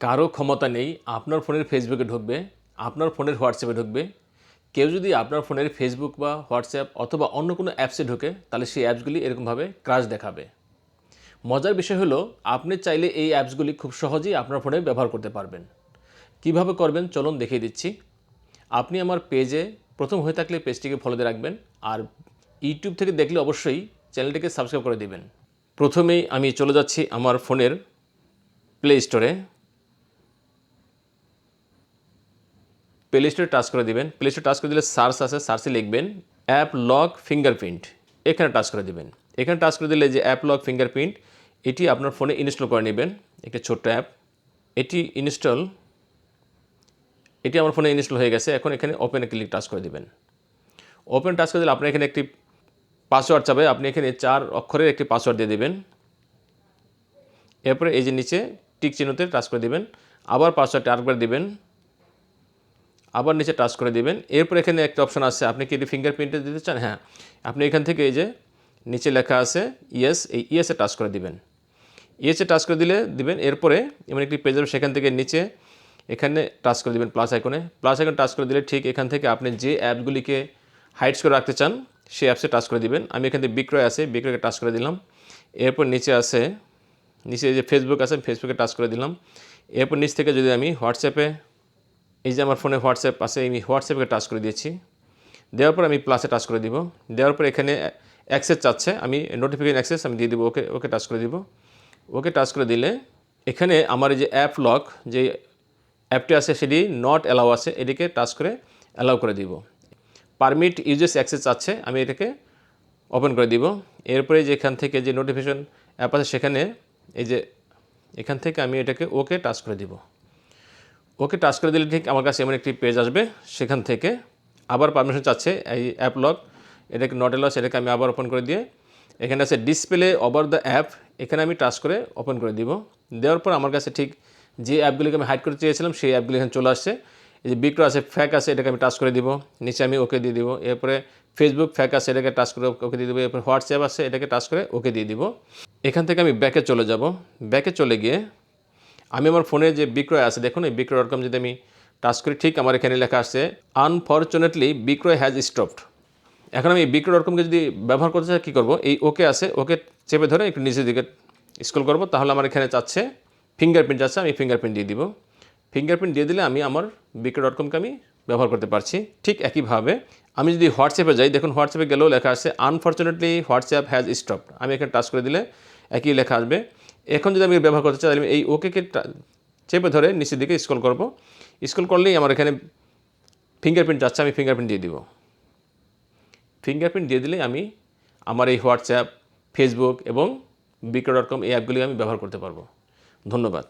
কারও ক্ষমতা নেই, আপনার ফোনের ফেসবুকে ঢুকবে, আপনার ফোনের হোয়াটসঅ্যাপে ঢুকবে। কেউ যদি আপনার ফোনের ফেসবুক বা হোয়াটসঅ্যাপ অথবা অন্য কোনো অ্যাপসে ঢুকে, তাহলে সেই অ্যাপসগুলি এরকমভাবে ক্রাশ দেখাবে। মজার বিষয় হলো, আপনি চাইলে এই অ্যাপসগুলি খুব সহজেই আপনার ফোনে ব্যবহার করতে পারবেন। কীভাবে করবেন? চলুন দেখিয়ে দিচ্ছি। আপনি আমার পেজে প্রথম হয়ে থাকলে পেজটিকে ফলো দিয়ে রাখবেন, আর ইউটিউব থেকে দেখলে অবশ্যই চ্যানেলটিকে সাবস্ক্রাইব করে দেবেন। প্রথমেই আমি চলে যাচ্ছি আমার ফোনের প্লে স্টোরে প্লে স্টোরে টাচ করে দেবেন। প্লে স্টোরে টাচ করে দিলে সার্চ আছে সার্চে লিখবেন অ্যাপ লক ফিঙ্গারপ্রিন্ট এখানে টাচ করে দিবেন। এখানে টাচ করে দিলে যে অ্যাপ লক ফিঙ্গারপ্রিন্ট এটি আপনার ফোনে ইনস্টল করে নেবেন। একটি ছোট্ট অ্যাপ এটি ইনস্টল এটি আমার ফোনে ইনস্টল হয়ে গেছে। এখন এখানে ওপেনে ক্লিক টাচ করে দেবেন। ওপেন টাচ করে দিলে আপনার এখানে একটি পাসওয়ার্ড চাবে। আপনি এখানে চার অক্ষরের একটি পাসওয়ার্ড দিয়ে দেবেন। এরপরে এই যে নিচে টিক চিহ্নতে টাচ করে দিবেন। আবার পাসওয়ার্ডটা আরেকবার দিবেন। আবার নিচে টাচ করে দিবেন। এরপর এখানে একটা অপশন আছে। আপনি কি এটি ফিঙ্গারপ্রিন্টে দিতে চান? হ্যাঁ। আপনি এখান থেকে এই যে নিচে লেখা আছে ইয়েস এই ইয়েসে টাচ করে দিবেন। ইয়েসে টাচ করে দিলে দিবেন। এরপরে এমন একটি পেজ সেখান থেকে নিচে এখানে টাচ করে দিবেন প্লাস আইকনে প্লাস আইকন টাচ করে দিলে ঠিক এখান থেকে আপনি যে অ্যাপগুলিকে হাইডস করে রাখতে চান সেই অ্যাপসে টাচ করে দিবেন। আমি এখান থেকে বিক্রয় আছে, বিক্রয়কে টাচ করে দিলাম। এরপর নিচে আছে, নিচে যে ফেসবুক আছে ফেসবুকে টাচ করে দিলাম। এরপর নিচ থেকে যদি আমি হোয়াটসঅ্যাপে এই যে আমার ফোনে হোয়াটসঅ্যাপ আছে, আমি হোয়াটসঅ্যাপে টাচ করে দিয়েছি। দেওয়ার পর আমি প্লাসে টাচ করে দিব। দেওয়ার পর এখানে অ্যাক্সেস চাচ্ছে, আমি নোটিফিকেশন অ্যাক্সেস আমি দিয়ে দিব, ওকে ওকে টাচ করে দিব। ওকে টাচ করে দিলে এখানে আমার এই যে অ্যাপ লক যে অ্যাপটি আছে সেটি নট অ্যালাউ আছে, এটিকে টাচ করে অ্যালাউ করে দিব। পারমিট ইউজেস অ্যাক্সেস আছে আমি এটাকে ওপেন করে দিব। এরপরে যে এখান থেকে যে নোটিফিকেশন অ্যাপ আছে, সেখানে এই যে এখান থেকে আমি এটাকে ওকে টাচ করে দিব। ওকে টাচ করে দিলে ঠিক আমার কাছে এমন একটি পেজ আসবে, সেখান থেকে আবার পারমিশন চাচ্ছে এই অ্যাপ লক এটাকে নট এলাস এটাকে আমি আবার ওপেন করে দিয়ে, এখানে আছে ডিসপ্লে ওভার দ্য অ্যাপ এখানে আমি টাচ করে ওপেন করে দিব। দেওয়ার পর আমার কাছে ঠিক যে অ্যাপগুলিকে আমি হাইড করতে চেয়েছিলাম, সেই অ্যাপগুলি এখানে চলে আসছে। এই যে বিক্রয় আছে ফ্যাক আছে, এটাকে আমি টাচ করে দিব। নিচে আমি ওকে দিয়ে দিব। এরপরে ফেসবুক ফ্যাক আছে, এটাকে টাচ করে ওকে দিয়ে দেবো। এরপরে হোয়াটসঅ্যাপ আছে, এটাকে টাচ করে ওকে দিয়ে দিব। এখান থেকে আমি ব্যাকে চলে যাব। ব্যাকে চলে গিয়ে আমি আমার ফোনে যে বিক্রয় আছে, দেখুন এই বিক্রয় ডট কম যদি আমি টাচ করি, ঠিক আমার এখানে লেখা আসছে আনফর্চুনেটলি বিক্রয় হ্যাজ স্টপড এখন আমি বিক্রয় ডট কমকে যদি ব্যবহার করতে চাই, কী করব? এই ওকে আছে ওকে চেপে ধরে একটু নিচের দিকে স্ক্রল করব, তাহলে আমার এখানে চাচ্ছে ফিঙ্গারপ্রিন্ট যাচ্ছে, আমি ফিঙ্গারপ্রিন্ট দিয়ে দিব। ফিঙ্গারপ্রিন্ট দিয়ে দিলে আমি আমার বিক্রয় ডট কমকে আমি ব্যবহার করতে পারছি, ঠিক একইভাবে। আমি যদি হোয়াটসঅ্যাপে যাই, দেখুন হোয়াটসঅ্যাপে গেলেও লেখা আসছে আনফর্চুনেটলি হোয়াটসঅ্যাপ হ্যাজ স্টপড আমি এখানে টাচ করে দিলে একই লেখা আসবে। এখন যদি আমি ব্যবহার করতে চাই, তাহলে আমি এই ওকেকে চেপে ধরে নিচের দিকে স্ক্রল করব। স্ক্রল করলেই আমার এখানে ফিঙ্গারপ্রিন্ট যাচ্ছে, আমি ফিঙ্গারপ্রিন্ট দিয়ে দিব। ফিঙ্গারপ্রিন্ট দিয়ে দিলেই আমি আমার এই হোয়াটসঅ্যাপ ফেসবুক এবং বিক্রয় ডট কম এই অ্যাপগুলি আমি ব্যবহার করতে পারব। ধন্যবাদ।